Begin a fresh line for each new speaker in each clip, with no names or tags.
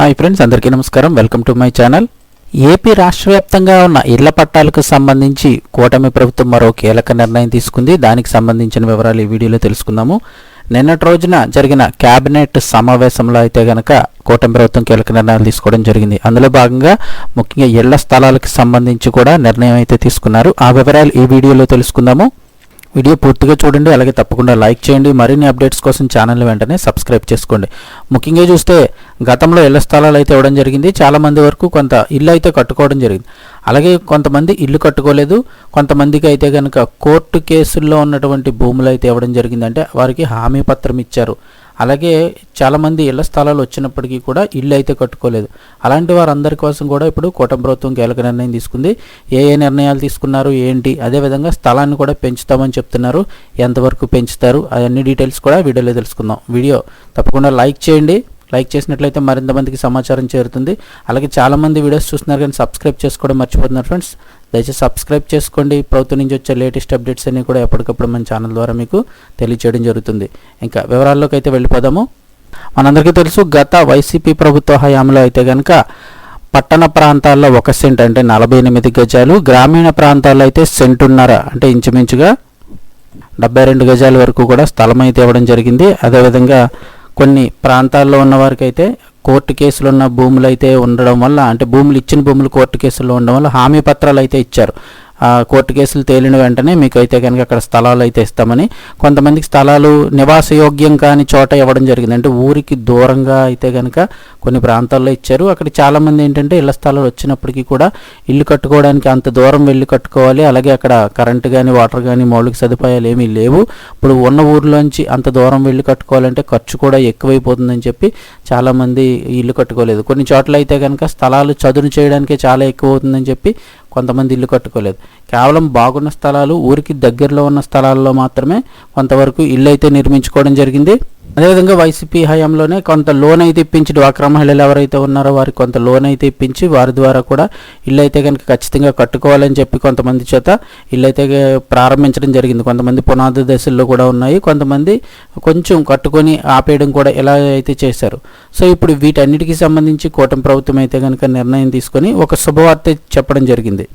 Hi friends అందరికీ నమస్కారం. Welcome to my channel. AP రాష్ట్ర వ్యాప్తంగా ఉన్న ఇళ్ళ పట్టాలకు సంబంధించి కూటమి ప్రభుత్వం మరో కీలక నిర్ణయం తీసుకుంది. దానికి సంబంధించిన వివరాలు ఈ వీడియోలో తెలుసుకుందాము. నిన్నటి రోజున జరిగిన కేబినెట్ సమావేశంలో అయితే గనక కూటమి ప్రభుత్వం కీలక నిర్ణయాలు తీసుకోవడం జరిగింది. అందులో భాగంగా ముఖ్యంగా ఇళ్ళ స్థలాలకు సంబంధించి కూడా నిర్ణయం అయితే తీసుకున్నారు. ఆ వివరాలు ఈ వీడియోలో తెలుసుకుందాము. వీడియో పూర్తిగా చూడండి అలాగే తప్పకుండా లైక్ చేయండి. మరిన్ని అప్డేట్స్ కోసం ఛానల్ వెంటనే సబ్స్క్రైబ్ చేసుకోండి. ముఖ్యంగా చూస్తే గతంలో ఇళ్ళ స్థలాలు అయితే ఇవ్వడం జరిగింది. చాలా మంది వరకు కొంత ఇల్లు అయితే కట్టుకోవడం జరిగింది. అలాగే కొంతమంది ఇల్లు కట్టుకోలేదు. కొంతమందికి అయితే కనుక కోర్టు కేసుల్లో ఉన్నటువంటి భూములు అయితే ఇవ్వడం జరిగిందంటే వారికి హామీ పత్రం ఇచ్చారు. అలాగే చాలామంది ఇళ్ళ స్థలాలు వచ్చినప్పటికీ కూడా ఇల్లు అయితే కట్టుకోలేదు. అలాంటి వారందరి కోసం కూడా ఇప్పుడు కూటమి ప్రభుత్వం కీలక నిర్ణయం తీసుకుంది. ఏ ఏ నిర్ణయాలు తీసుకున్నారు ఏంటి అదేవిధంగా స్థలాన్ని కూడా పెంచుతామని చెప్తున్నారు. ఎంతవరకు పెంచుతారు అవన్నీ డీటెయిల్స్ కూడా వీడియోలో తెలుసుకుందాం. వీడియో తప్పకుండా లైక్ చేయండి. లైక్ చేసినట్లయితే మరింత మందికి సమాచారం చేరుతుంది. అలాగే చాలామంది వీడియోస్ చూస్తున్నారు కానీ సబ్స్క్రైబ్ చేసుకోవడం మర్చిపోతున్నారు ఫ్రెండ్స్. దయచేసి సబ్స్క్రైబ్ చేసుకోండి. ప్రభుత్వం నుంచి వచ్చే లేటెస్ట్ అప్డేట్స్ అన్ని కూడా ఎప్పటికప్పుడు మన ఛానల్ ద్వారా మీకు తెలియచేయడం జరుగుతుంది. ఇంకా వివరాల్లోకి అయితే వెళ్ళిపోదాము. మనందరికీ తెలుసు గత వైసీపీ ప్రభుత్వ హయాంలో అయితే కనుక పట్టణ ప్రాంతాల్లో ఒక సెంట్ అంటే నలభై ఎనిమిది గజాలు గ్రామీణ ప్రాంతాల్లో అయితే సెంటున్నర అంటే ఇంచుమించుగా డెబ్బై రెండు గజాల వరకు కూడా స్థలం అయితే ఇవ్వడం జరిగింది. అదేవిధంగా కొన్ని ప్రాంతాల్లో ఉన్న కోర్టు కేసులు ఉన్న భూములు అయితే ఉండడం వల్ల అంటే భూములు ఇచ్చిన భూములు కోర్టు కేసుల్లో ఉండడం వల్ల హామీ పత్రాలు అయితే ఇచ్చారు. కోర్టు కేసులు తేలిన వెంటనే మీకు అయితే కనుక అక్కడ స్థలాలు అయితే ఇస్తామని కొంతమందికి స్థలాలు నివాసయోగ్యం కాని చోట ఇవ్వడం జరిగింది. అంటే ఊరికి దూరంగా అయితే కనుక కొన్ని ప్రాంతాల్లో ఇచ్చారు. అక్కడ చాలామంది ఏంటంటే ఇళ్ళ స్థలాలు వచ్చినప్పటికీ కూడా ఇల్లు కట్టుకోవడానికి అంత దూరం వెళ్ళి కట్టుకోవాలి. అలాగే అక్కడ కరెంటు కానీ వాటర్ కానీ మౌలిక సదుపాయాలు ఏమీ లేవు. ఇప్పుడు ఉన్న ఊర్లోంచి అంత దూరం వెళ్ళి కట్టుకోవాలంటే ఖర్చు కూడా ఎక్కువైపోతుందని చెప్పి చాలామంది ఇల్లు కట్టుకోలేదు. కొన్ని చోట్ల అయితే కనుక స్థలాలు చదును చేయడానికే చాలా ఎక్కువ అవుతుందని చెప్పి కొంతమంది ఇల్లు కట్టుకోలేదు. కేవలం బాగున్న స్థలాలు ఊరికి దగ్గరలో ఉన్న స్థలాల్లో మాత్రమే కొంతవరకు ఇల్లు అయితే నిర్మించుకోవడం జరిగింది. అదేవిధంగా వైసీపీ హయాంలోనే కొంత లోన్ అయితే ఇప్పించి డ్వాక్రా మహిళలు ఎవరైతే ఉన్నారో వారికి కొంత లోన్ అయితే ఇప్పించి వారి ద్వారా కూడా ఇల్లు అయితే కనుక ఖచ్చితంగా కట్టుకోవాలని చెప్పి కొంతమంది చేత ఇల్లు అయితే ప్రారంభించడం జరిగింది. కొంతమంది పునాది దశల్లో కూడా ఉన్నాయి. కొంతమంది కొంచెం కట్టుకొని ఆపేయడం కూడా ఇలా అయితే చేశారు. సో ఇప్పుడు వీటన్నిటికీ సంబంధించి కూటమి ప్రభుత్వం అయితే కనుక నిర్ణయం తీసుకొని ఒక శుభవార్త చెప్పడం జరిగింది.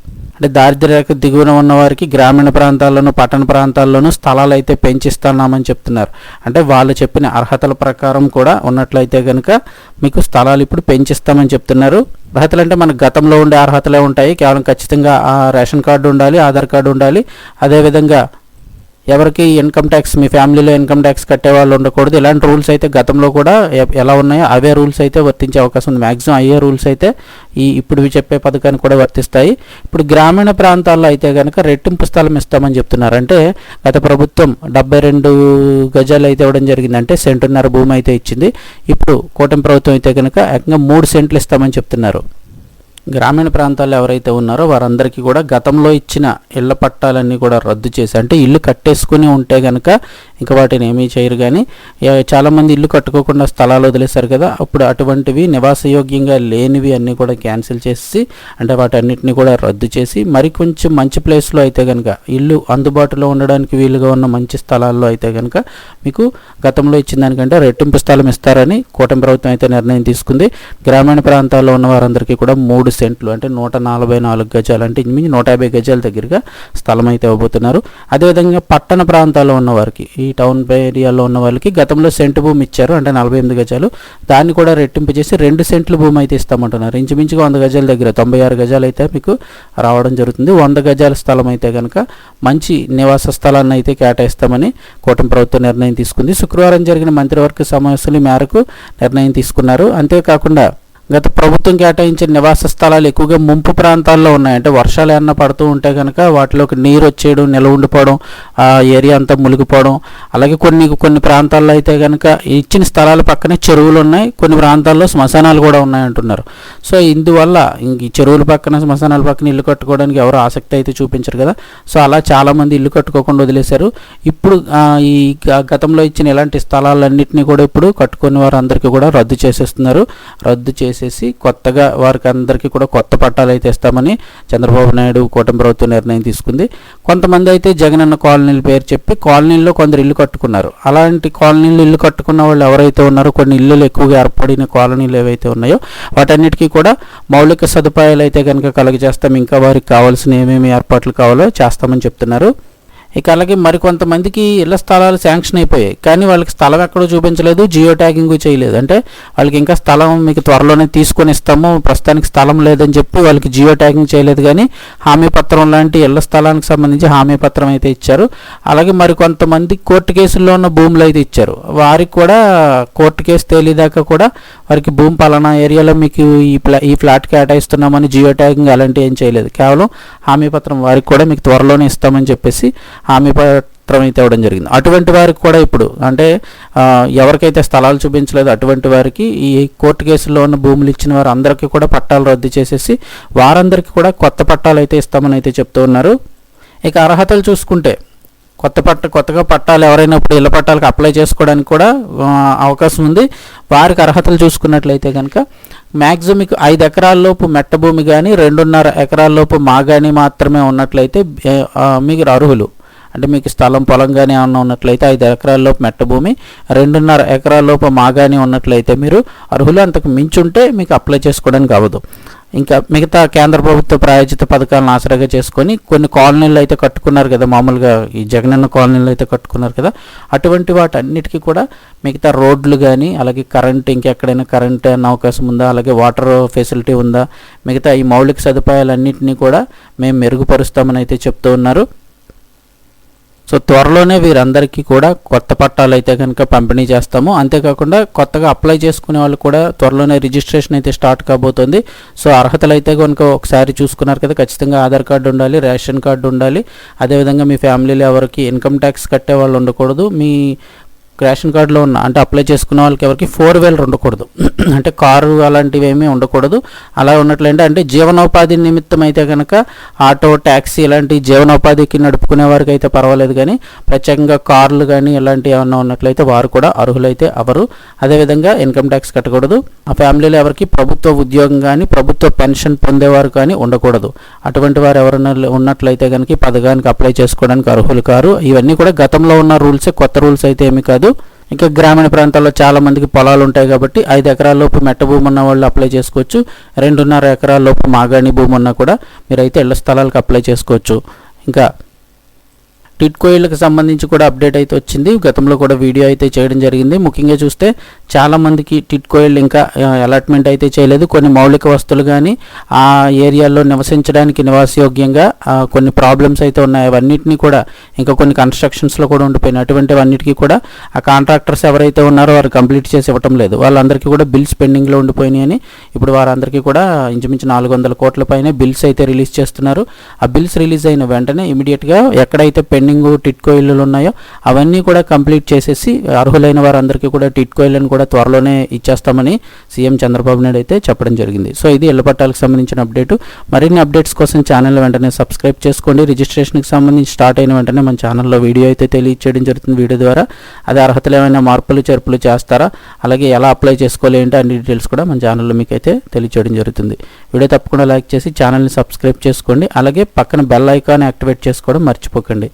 అంటే దారిద్ర్యరేఖ దిగువన ఉన్న వారికి గ్రామీణ ప్రాంతాల్లోనూ పట్టణ ప్రాంతాల్లోనూ స్థలాలు అయితే పెంచిస్తున్నామని చెప్తున్నారు. అంటే వాళ్ళు చెప్పిన అర్హతల ప్రకారం కూడా ఉన్నట్లయితే కనుక మీకు స్థలాలు ఇప్పుడు పెంచిస్తామని చెప్తున్నారు. అర్హతలు అంటే మన గతంలో ఉండే అర్హతలే ఉంటాయి. కేవలం ఖచ్చితంగా ఆ రేషన్ కార్డు ఉండాలి ఆధార్ కార్డు ఉండాలి. అదేవిధంగా ఎవరికి ఇన్కమ్ ట్యాక్స్ మీ ఫ్యామిలీలో ఇన్కమ్ ట్యాక్స్ కట్టే వాళ్ళు ఉండకూడదు. ఇలాంటి రూల్స్ అయితే గతంలో కూడా ఎలా ఉన్నాయో అవే రూల్స్ అయితే వర్తించే అవకాశం ఉంది. మ్యాక్సిమం అయ్యే రూల్స్ అయితే ఈ ఇప్పుడు చెప్పే పథకానికి కూడా వర్తిస్తాయి. ఇప్పుడు గ్రామీణ ప్రాంతాల్లో అయితే కనుక రెట్టింపు స్థలం ఇస్తామని చెప్తున్నారు అంటే గత ప్రభుత్వం డెబ్బై రెండు గజాలు అయితే ఇవ్వడం జరిగింది అంటే సెంటున్నర భూమి అయితే ఇచ్చింది. ఇప్పుడు కూటమి ప్రభుత్వం అయితే కనుక ఏకంగా మూడు సెంట్లు ఇస్తామని చెప్తున్నారు. గ్రామీణ ప్రాంతాల్లో ఎవరైతే ఉన్నారో వారందరికీ కూడా గతంలో ఇచ్చిన ఇళ్ళ పట్టాలన్నీ కూడా రద్దు చేసి అంటే ఇల్లు కట్టేసుకుని ఉంటే కనుక ఇంకా వాటిని ఏమీ చేయరు కానీ చాలామంది ఇల్లు కట్టుకోకుండా స్థలాలు వదిలేశారు కదా అప్పుడు అటువంటివి నివాసయోగ్యంగా లేనివి అన్నీ కూడా క్యాన్సిల్ చేసి అంటే వాటన్నిటిని కూడా రద్దు చేసి మరి కొంచెం మంచి ప్లేస్లో అయితే కనుక ఇల్లు అందుబాటులో ఉండడానికి వీలుగా ఉన్న మంచి స్థలాల్లో అయితే కనుక మీకు గతంలో ఇచ్చిన దానికంటే రెట్టింపు స్థలం ఇస్తారని కూటమి ప్రభుత్వం అయితే నిర్ణయం తీసుకుంది. గ్రామీణ ప్రాంతాల్లో ఉన్న వారందరికీ కూడా మూడు సెంట్లు అంటే నూట నలభై నాలుగు గజాలు అంటే ఇంచుమించి నూట యాభై గజాల దగ్గరగా స్థలం అయితే ఇవ్వబోతున్నారు. అదేవిధంగా పట్టణ ప్రాంతాల్లో ఉన్న వారికి ఈ టౌన్ ఏరియాలో ఉన్న వాళ్ళకి గతంలో సెంటు భూమి ఇచ్చారు అంటే నలభై ఎనిమిది గజాలు. దాన్ని కూడా రెట్టింపు చేసి రెండు సెంట్ల భూమి అయితే ఇస్తామంటున్నారు. ఇంచుమించుగా వంద గజాల దగ్గర తొంభై ఆరు గజాలు అయితే మీకు రావడం జరుగుతుంది. వంద గజాల స్థలం అయితే కనుక మంచి నివాస స్థలాన్ని అయితే కేటాయిస్తామని కూటమి ప్రభుత్వం నిర్ణయం తీసుకుంది. శుక్రవారం జరిగిన మంత్రివర్గ సమావేశంలో ఈ మేరకు నిర్ణయం తీసుకున్నారు. అంతేకాకుండా గత ప్రభుత్వం కేటాయించిన నివాస స్థలాలు ఎక్కువగా ముంపు ప్రాంతాల్లో ఉన్నాయి. అంటే వర్షాలు ఏమన్నా పడుతూ ఉంటే కనుక వాటిలోకి నీరు వచ్చేయడం నిల ఉండిపోవడం ఆ ఏరియా అంతా మునిగిపోవడం అలాగే కొన్ని కొన్ని ప్రాంతాల్లో అయితే కనుక ఇచ్చిన స్థలాల పక్కనే చెరువులు ఉన్నాయి. కొన్ని ప్రాంతాల్లో శ్మశానాలు కూడా ఉన్నాయి అంటున్నారు. సో ఇందువల్ల ఈ చెరువుల పక్కన శ్మశానాల పక్కన ఇల్లు కట్టుకోవడానికి ఎవరు ఆసక్తి అయితే చూపించరు కదా. సో అలా చాలామంది ఇల్లు కట్టుకోకుండా వదిలేశారు. ఇప్పుడు ఈ గ- గతంలో ఇచ్చిన ఇలాంటి స్థలాలన్నింటినీ కూడా ఇప్పుడు కట్టుకునే వారందరికీ కూడా రద్దు చేసేస్తున్నారు. రద్దు చేసి చేసేసి కొత్తగా వారికి అందరికీ కూడా కొత్త పట్టాలు అయితే ఇస్తామని చంద్రబాబు నాయుడు కూటమి ప్రభుత్వం నిర్ణయం తీసుకుంది. కొంతమంది అయితే జగనన్న కాలనీల పేరు చెప్పి కాలనీల్లో కొందరు ఇల్లు కట్టుకున్నారు. అలాంటి కాలనీలు ఇల్లు కట్టుకున్న వాళ్ళు ఎవరైతే ఉన్నారో కొన్ని ఇల్లులు ఎక్కువగా ఏర్పడిన కాలనీలు ఏవైతే ఉన్నాయో వాటన్నిటికీ కూడా మౌలిక సదుపాయాలు అయితే కనుక కలుగజేస్తాం. ఇంకా వారికి కావాల్సిన ఏమేమి ఏర్పాట్లు కావాలో చేస్తామని చెప్తున్నారు. ఇక అలాగే మరికొంతమందికి ఇళ్ళ స్థలాలు శాంక్షన్ అయిపోయాయి. కానీ వాళ్ళకి స్థలం ఎక్కడో చూపించలేదు జియో ట్యాగింగ్ చేయలేదు. అంటే వాళ్ళకి ఇంకా స్థలం మీకు త్వరలోనే తీసుకొని ఇస్తాము ప్రస్తుతానికి స్థలం లేదని చెప్పి వాళ్ళకి జియో ట్యాగింగ్ చేయలేదు. కానీ హామీ పత్రం లాంటి ఇళ్ళ స్థలానికి సంబంధించి హామీ పత్రం అయితే ఇచ్చారు. అలాగే మరికొంతమంది కోర్టు కేసుల్లో ఉన్న భూములు అయితే ఇచ్చారు. వారికి కూడా కోర్టు కేసు తేలిదాకా కూడా వారికి భూమి పలానా ఏరియాలో మీకు ఈ ప్లా ఈ ఫ్లాట్ కేటాయిస్తున్నామని జియో ట్యాగింగ్ అలాంటివి ఏం చేయలేదు. కేవలం హామీ పత్రం వారికి కూడా మీకు త్వరలోనే ఇస్తామని చెప్పేసి హామీ పత్రం అయితే ఇవ్వడం జరిగింది. అటువంటి వారికి కూడా ఇప్పుడు అంటే ఎవరికైతే స్థలాలు చూపించలేదు అటువంటి వారికి ఈ కోర్టు కేసుల్లో ఉన్న భూములు ఇచ్చిన వారు అందరికీ కూడా పట్టాలు రద్దు చేసేసి వారందరికీ కూడా కొత్త పట్టాలు అయితే ఇస్తామని అయితే చెప్తూ ఉన్నారు. ఇక అర్హతలు చూసుకుంటే కొత్త పట్ట కొత్తగా పట్టాలు ఎవరైనా ఇప్పుడు ఇళ్ళ పట్టాలకు అప్లై చేసుకోవడానికి కూడా అవకాశం ఉంది. వారికి అర్హతలు చూసుకున్నట్లయితే కనుక మ్యాక్సిమం మీకు ఐదు ఎకరాల్లోపు మెట్ట భూమి కానీ రెండున్నర ఎకరాల్లోపు మా కానీ మాత్రమే ఉన్నట్లయితే మీకు అర్హులు. అంటే మీకు స్థలం పొలం కానీ ఏమన్నా ఉన్నట్లయితే ఐదు ఎకరాల్లోపు మెట్టభూమి మెట్ట భూమి రెండున్నర ఎకరాల్లోపు మాగాని ఉన్నట్లయితే మీరు అర్హులు అంతకు మించుంటే మీకు అప్లై చేసుకోవడానికి అవ్వదు. ఇంకా మిగతా కేంద్ర ప్రభుత్వ ప్రాయోజిత పథకాలను ఆసరాగా చేసుకొని కొన్ని కాలనీలు అయితే కట్టుకున్నారు కదా మామూలుగా ఈ జగనన్న కాలనీలు అయితే కట్టుకున్నారు కదా అటువంటి వాటన్నిటికీ కూడా మిగతా రోడ్లు కానీ అలాగే కరెంట్ ఇంకెక్కడైనా కరెంట్ అన్న అవకాశం ఉందా అలాగే వాటర్ ఫెసిలిటీ ఉందా మిగతా ఈ మౌలిక సదుపాయాలన్నింటినీ కూడా మేము మెరుగుపరుస్తామని అయితే చెప్తూ ఉన్నారు. సో త్వరలోనే వీరందరికీ కూడా కొత్త పట్టాలు అయితే కనుక పంపిణీ చేస్తాము. అంతేకాకుండా కొత్తగా అప్లై చేసుకునే వాళ్ళు కూడా త్వరలోనే రిజిస్ట్రేషన్ అయితే స్టార్ట్ కాబోతుంది. సో అర్హతలు అయితే కనుక ఒకసారి చూసుకున్నారు కదా ఖచ్చితంగా ఆధార్ కార్డు ఉండాలి రేషన్ కార్డు ఉండాలి. అదేవిధంగా మీ ఫ్యామిలీలో ఎవరికి ఇన్కమ్ ట్యాక్స్ కట్టే వాళ్ళు ఉండకూడదు. మీ రేషన్ కార్డులో ఉన్న అంటే అప్లై చేసుకున్న వాళ్ళకి ఎవరికి ఫోర్ వీలర్ ఉండకూడదు. అంటే కారు అలాంటివి ఏమీ ఉండకూడదు. అలా ఉన్నట్లయితే అంటే జీవనోపాధి నిమిత్తం అయితే కనుక ఆటో ట్యాక్సీ ఇలాంటి జీవనోపాధికి నడుపుకునే వారికి అయితే పర్వాలేదు కానీ ప్రత్యేకంగా కార్లు కానీ ఇలాంటివి ఏమన్నా ఉన్నట్లయితే వారు కూడా అర్హులైతే అవరు. అదేవిధంగా ఇన్కమ్ ట్యాక్స్ కట్టకూడదు. ఆ ఫ్యామిలీలో ఎవరికి ప్రభుత్వ ఉద్యోగం కానీ ప్రభుత్వ పెన్షన్ పొందేవారు కానీ ఉండకూడదు. అటువంటి వారు ఎవరైనా ఉన్నట్లయితే కనుక పథకానికి అప్లై చేసుకోవడానికి అర్హులు కారు. ఇవన్నీ కూడా గతంలో ఉన్న రూల్సే కొత్త రూల్స్ అయితే ఏమి కాదు. ఇంకా గ్రామీణ ప్రాంతాల్లో చాలా మందికి పొలాలు ఉంటాయి కాబట్టి ఐదు ఎకరాల లోపు మెట్ట భూమి ఉన్న వాళ్ళు అప్లై చేసుకోవచ్చు. రెండున్నర ఎకరాల లోపు మాగాణి భూమి ఉన్నా కూడా మీరైతే ఇళ్ళ స్థలాలకు అప్లై చేసుకోవచ్చు. ఇంకా టిట్కో సంబంధించి కూడా అప్డేట్ అయితే వచ్చింది. గతంలో కూడా వీడియో అయితే చేయడం జరిగింది. ముఖ్యంగా చూస్తే చాలామందికి మందికి ఇంకా అలాట్మెంట్ అయితే చేయలేదు. కొన్ని మౌలిక వస్తువులు కానీ ఆ ఏరియాలో నివసించడానికి నివాసయోగ్యంగా కొన్ని ప్రాబ్లమ్స్ అయితే ఉన్నాయి. అవన్నిటిని కూడా ఇంకా కొన్ని కన్స్ట్రక్షన్స్లో కూడా ఉండిపోయినాయి. అటువంటివన్నిటికీ కూడా ఆ కాంట్రాక్టర్స్ ఎవరైతే ఉన్నారో వారు కంప్లీట్ చేసి ఇవ్వటం లేదు. వాళ్ళందరికీ కూడా బిల్స్ పెండింగ్లో ఉండిపోయినాయి అని ఇప్పుడు వారందరికీ కూడా ఇంచుమించు నాలుగు వందల కోట్ల పైన బిల్స్ అయితే రిలీజ్ చేస్తున్నారు. ఆ బిల్స్ రిలీజ్ అయిన వెంటనే ఇమీడియట్గా ఎక్కడైతే పెండింగ్ టిట్కో ఇల్లులు ఉన్నాయో అవన్నీ కూడా కంప్లీట్ చేసేసి అర్హులైన వారందరికీ కూడా టిట్కో ఇళ్ళను కూడా త్వరలోనే ఇచ్చేస్తామని సీఎం చంద్రబాబు నాయుడు అయితే చెప్పడం జరిగింది. సో ఇది ఇళ్ళ పట్టాలకు సంబంధించిన అప్డేట్. మరిన్ని అప్డేట్స్ కోసం ఛానల్ వెంటనే సబ్స్క్రైబ్ చేసుకోండి. రిజిస్ట్రేషన్కి సంబంధించి స్టార్ట్ అయిన వెంటనే మన ఛానల్లో వీడియో అయితే తెలియచేయడం జరుగుతుంది వీడియో ద్వారా. అది అర్హతలు ఏమైనా మార్పులు చేర్పులు చేస్తారా? అలాగే ఎలా అప్లై చేసుకోవాలి ఏంటి అన్ని డీటెయిల్స్ కూడా మన ఛానల్లో మీకు అయితే తెలియచేయడం జరుగుతుంది. వీడియో తప్పకుండా లైక్ చేసి ఛానల్ని సబ్స్క్రైబ్ చేసుకోండి. అలాగే పక్కన బెల్ ఐకాన్ యాక్టివేట్ చేసుకోవడం మర్చిపోకండి.